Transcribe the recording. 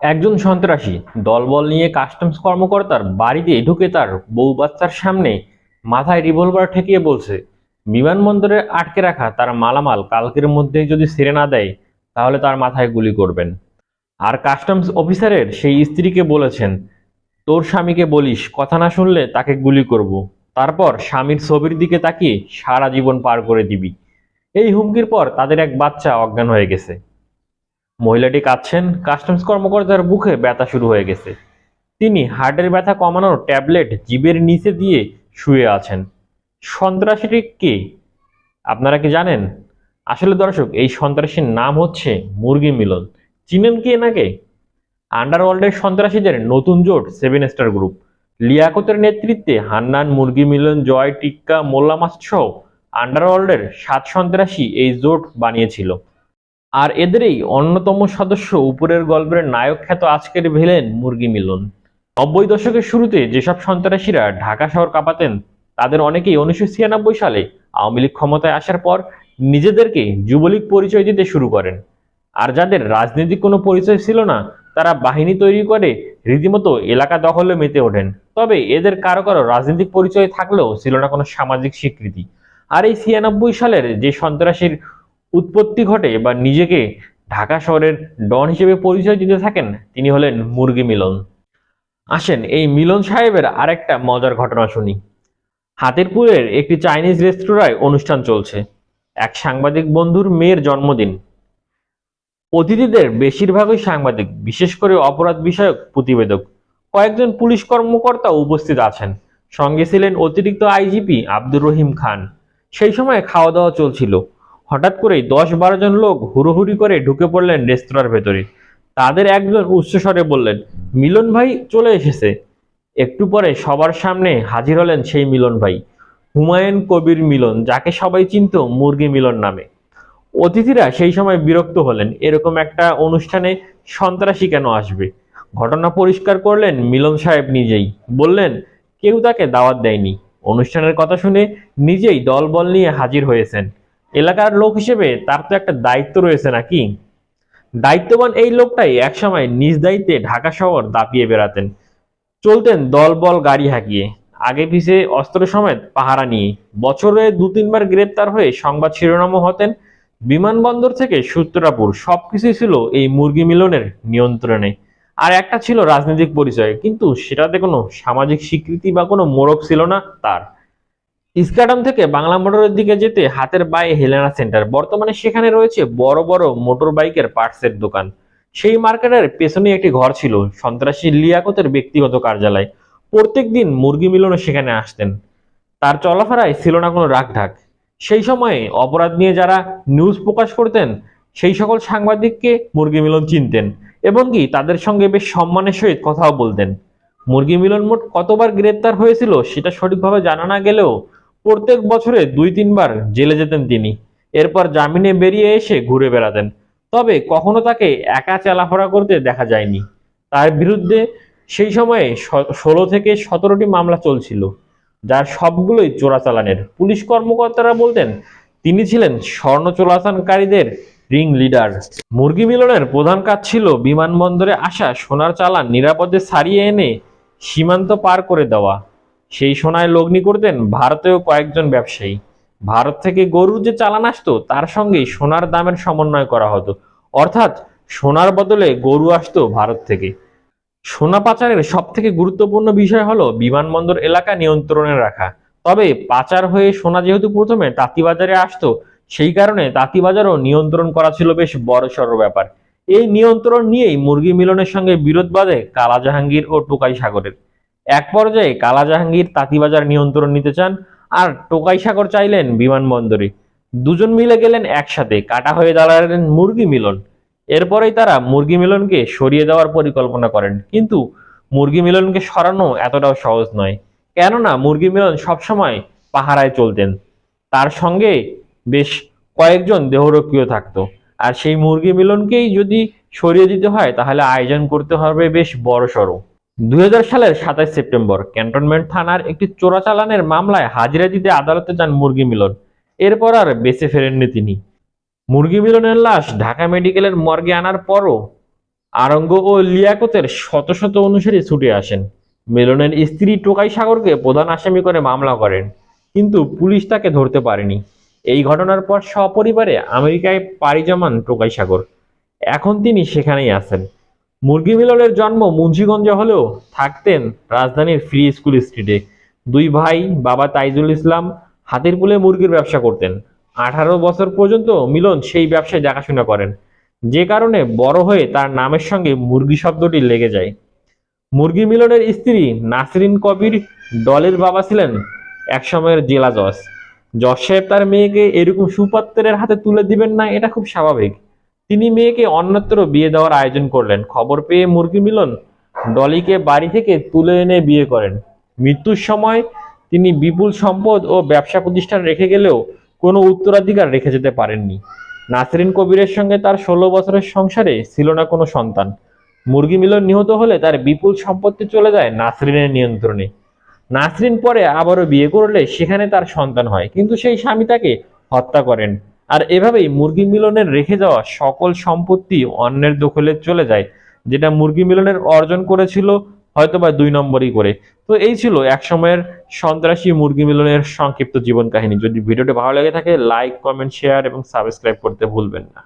একজন সন্ত্রাসী দলবল নিয়ে কাস্টমস কর্মকর্তার বাড়িতে ঢুকে তার বউ বাচ্চার সামনে মাথায় রিভলভার ঠেকিয়ে বলছে, বিমানবন্দরে আটকে রাখা তার মালামাল কালকের মধ্যে যদি ছেড়ে না দেয়, তাহলে তার মাথায় গুলি করবেন। আর কাস্টমস অফিসারের সেই স্ত্রীকে বলেছেন, তোর স্বামীকে বলিস, কথা না শুনলে তাকে গুলি করব। তারপর স্বামীর ছবির দিকে তাকিয়ে সারা জীবন পার করে দিবি। এই হুমকির পর তাদের এক বাচ্চা অজ্ঞান হয়ে গেছে। মহিলাটি কাঁদছেন। কাস্টমস কর্মকর্তার বুকে ব্যথা শুরু হয়ে গেছে। তিনি হার্টের ব্যথা কমানোর ট্যাবলেট জিবের নিচে দিয়ে শুয়ে আছেন। সন্ত্রাসীটি কে? আপনারা কি জানেন? আসলে দর্শক, এই সন্ত্রাসীর নাম হচ্ছে মুরগি মিলন। চিনেন কি এনাকে? আন্ডারওয়ার্ল্ডের সন্ত্রাসীদের নতুন জোট, সেভেন স্টার গ্রুপ। লিয়াকতের নেতৃত্বে হান্নান, মুরগি মিলন, জয়, টিক্কা, মোল্লা মাস্ট সহ আন্ডারওয়ার্ল্ডের সাত সন্ত্রাসী এই জোট বানিয়েছিল। আর এদেরই অন্যতম সদস্য উপরের গল্পের নায়ক খ্যাত আজকের ভিলেন মুরগি মিলন। নব্বই দশকের শুরুতে যেসব সন্ত্রাসীরা ঢাকা শহর কাঁপাতেন, তাদের অনেকেই উনিশশো ছিয়ানব্বই সালে আওয়ামী লীগ ক্ষমতায় আসার পর নিজেদেরকে যুবলীগ পরিচয় দিতে শুরু করেন। আর যাদের রাজনৈতিক কোনো পরিচয় ছিল না, তারা বাহিনী তৈরি করে রীতিমতো এলাকা দখলে মেতে ওঠেন। তবে এদের কারও কারও রাজনৈতিক পরিচয় থাকলেও ছিল না কোনো সামাজিক স্বীকৃতি। আর এই ছিয়ানব্বই সালের যে সন্ত্রাসীর উৎপত্তি ঘটে বা নিজেকে ঢাকা শহরের ডন হিসেবে পরিচয় দিতে থাকেন, তিনি হলেন মুরগি মিলন। আসেন এই মিলন সাহেবের আরেকটা মজার ঘটনা শুনি। হাতিরপুরের একটি চাইনিজ রেস্তোরাঁয় অনুষ্ঠান চলছে। এক সাংবাদিক বন্ধুর মেয়ের জন্মদিন। অতিথিদের বেশিরভাগই সাংবাদিক, বিশেষ করে অপরাধ বিষয়ক প্রতিবেদক। কয়েকজন পুলিশ কর্মকর্তা উপস্থিত আছেন। সঙ্গে ছিলেন অতিরিক্ত আইজিপি আব্দুর রহিম খান। সেই সময় খাওয়া দাওয়া চলছিল। হঠাৎ করেই দশ বারো জন লোক হুড়োহুড়ি করে ঢুকে পড়লেন রেস্তোরাঁর ভেতরে। তাদের একজন উচ্চস্বরে বললেন, মিলন ভাই চলে এসেছে। একটু পরে সবার সামনে হাজির হলেন সেই মিলন ভাই, হুমায়ুন কবির মিলন, যাকে সবাই চিনত মুরগি মিলন নামে। অতিথিরা সেই সময় বিরক্ত হলেন, এরকম একটা অনুষ্ঠানে সন্ত্রাসী কেন আসবে? ঘটনা পরিষ্কার করলেন মিলন সাহেব নিজেই, বললেন, কেউ তাকে দাওয়াত দেয়নি। অনুষ্ঠানের কথা শুনে নিজেই দলবল নিয়ে হাজির হয়েছেন। এলাকার লোক হিসেবে তার তো একটা দায়িত্ব রয়েছে নাকি? দায়িত্ববান এই লোকটাই একসময় নিজ দায়িত্বে ঢাকা শহর দাপিয়ে বেড়াতেন। চলতেন দলবল গাড়ি হাঁকিয়ে। আগে পিছে অস্ত্র সমেত পাহারা নিয়ে। বছরে দু তিনবার গ্রেপ্তার হয়ে সংবাদ শিরোনামও হতেন। বিমানবন্দর থেকে সূত্রাপুর সবকিছুই ছিল এই মুরগি মিলনের নিয়ন্ত্রণে। আর একটা ছিল রাজনৈতিক পরিচয়, কিন্তু সেটাতে কোনো সামাজিক স্বীকৃতি বা কোনো মোড়ক ছিল না তার। ইস্কাডাম থেকে বাংলা মোটরের দিকে যেতে হাতের বায়ে হেলেনা সেন্টার। বর্তমানে সেখানে রয়েছে বড় বড় মোটর বাইকের পার্টসের দোকান। সেই মার্কেটের পেছনে একটি ঘর ছিল, সন্ত্রাসী লিয়াকতের ব্যক্তিগত কার্যালয়। প্রত্যেক দিন মুরগি মিলনও সেখানে আসতেন। তার চলাফেরায় ছিল না কোনো রাগঢাক। সেই সময়ে অপরাধ নিয়ে যারা নিউজ প্রকাশ করতেন, সেই সকল সাংবাদিককে মুরগি মিলন চিনতেন এবং কি তাদের সঙ্গে বেশ সম্মানের সহিত কথাও বলতেন। মুরগি মিলন মোট কতবার গ্রেপ্তার হয়েছিল সেটা সঠিকভাবে জানা না গেলেও প্রত্যেক বছরে দুই, তিনবার জেলে যেতেন তিনি। এরপর জামিনে বেরিয়ে এসে ঘুরে বেড়াতেন। তবে কখনো তাকে একা চলাফেরা করতে দেখা যায়নি। তার বিরুদ্ধে সেই সময়ে ষোলো থেকে সতেরোটি মামলা চলছিল, যার সবগুলোই চোরাচালানের। পুলিশ কর্মকর্তারা বলতেন, তিনি ছিলেন স্বর্ণ চোরাচালানকারীদের রিং লিডার। মুরগি মিলনের প্রধান কাজ ছিল বিমানবন্দরে আসা সোনার চালান নিরাপদে সারিয়ে এনে সীমান্ত পার করে দেওয়া। সেই সোনায় লগ্নি করতেন ভারতেও কয়েকজন ব্যবসায়ী। ভারত থেকে গরুর যে চালান আসতো, তার সঙ্গেই সোনার দামের সমন্বয় করা হতো। অর্থাৎ সোনার বদলে গরু আসতো ভারত থেকে। সোনা পাচারের সব থেকে গুরুত্বপূর্ণ বিষয় হলো বিমানবন্দর এলাকা নিয়ন্ত্রণে রাখা। তবে পাচার হয়ে সোনা যেহেতু প্রথমে তাঁতিবাজারে আসতো, সেই কারণে তাঁতিবাজারও নিয়ন্ত্রণ করা ছিল বেশ বড়সড় ব্যাপার। এই নিয়ন্ত্রণ নিয়েই মুরগি মিলনের সঙ্গে বিরোধ বাঁধে কালা জাহাঙ্গীর ও টোকাই সাগরের। এক পর্যায়ে কালা জাহাঙ্গীর তাঁতিবাজার নিয়ন্ত্রণ নিতে চান আর টোকাই সাগর চাইলেন বিমানবন্দরে। দুজন মিলে গেলেন একসাথে, কাটা হয়ে দাঁড়ালেন মুরগি মিলন। এরপরেই তারা মুরগি মিলনকে সরিয়ে দেওয়ার পরিকল্পনা করেন। কিন্তু মুরগি মিলনকে সরানো এতটাও সহজ নয়, কেননা মুরগি মিলন সবসময় পাহারায় চলতেন। তার সঙ্গে বেশ কয়েকজন দেহরক্ষীও থাকতো। আর সেই মুরগি মিলনকেই যদি সরিয়ে দিতে হয়, তাহলে আয়োজন করতে হবে বেশ বড় সড়ো দুই হাজার সালের সাতাশ সেপ্টেম্বর ক্যান্টনমেন্ট থানার একটি চোরাচালানের মামলায় হাজিরা দিতে আদালতে যান মুরগি মিলন। এরপর আর বেঁচে ফেরেননি তিনি। মুরগি মিলনের লাশ ঢাকা মেডিকেলের মর্গে আনার পরও আরঙ্গ ও লিয়াকতের শত শত অনুসারী ছুটে আসেন। মিলনের স্ত্রী টোকাই সাগরকে প্রধান আসামি করে মামলা করেন, কিন্তু পুলিশ তাকে ধরতে পারেনি। এই ঘটনার পর সপরিবারে আমেরিকায় পাড়ি জমান টোকাই সাগর। এখন তিনি সেখানেই আছেন। মুরগি মিলনের জন্ম মুন্সিগঞ্জে হলেও থাকতেন রাজধানীর ফ্রি স্কুল স্ট্রিটে। দুই ভাই, বাবা তাইজুল ইসলাম হাতির পুলে মুরগির ব্যবসা করতেন। আঠারো বছর পর্যন্ত মিলন সেই ব্যবসায় দেখাশোনা করেন। যে কারণে বড় হয়ে তার নামের সঙ্গে মুরগি শব্দটি লেগে যায়। মুরগি মিলনের স্ত্রী নাসরিন কবির দলের বাবা ছিলেন একসময়ের জেলা জজ। জজ সাহেব তার মেয়েকে এরকম সুপাত্রের হাতে তুলে দিবেন না, এটা খুব স্বাভাবিক। তিনি মেয়েকে অন্যত্র বিয়ে দেওয়ার আয়োজন করলেন। খবর পেয়ে মুরগি মিলন ডলিকে বাড়ি থেকে তুলে এনে বিয়ে করেন। মৃত্যুর সময় তিনি বিপুল সম্পদ ও ব্যবসা প্রতিষ্ঠান রেখে গেলেও কোনো উত্তরাধিকার রেখে যেতে পারেননি। নাসরিন কবিরের সঙ্গে তার ষোলো বছরের সংসারে ছিল না কোনো সন্তান। মুরগি মিলন নিহত হলে তার বিপুল সম্পত্তি চলে যায় নাসরিনের নিয়ন্ত্রণে। নাসরিন পরে আবারও বিয়ে করলে সেখানে তার সন্তান হয়, কিন্তু সেই স্বামী তাকে হত্যা করেন। আর এভাবেই মুরগি মিলনের রেখে যাওয়া সকল সম্পত্তি অন্যের দখলে চলে যায়, যেটা মুরগি মিলনের অর্জন করেছিল হয়তো বা দুই নম্বরই করে। তো এই ছিল এক সময়ের সন্ত্রাসী মুরগি মিলনের সংক্ষিপ্ত জীবন কাহিনী। যদি ভিডিওটি ভালো লেগে থাকে লাইক কমেন্ট শেয়ার এবং সাবস্ক্রাইব করতে ভুলবেন না।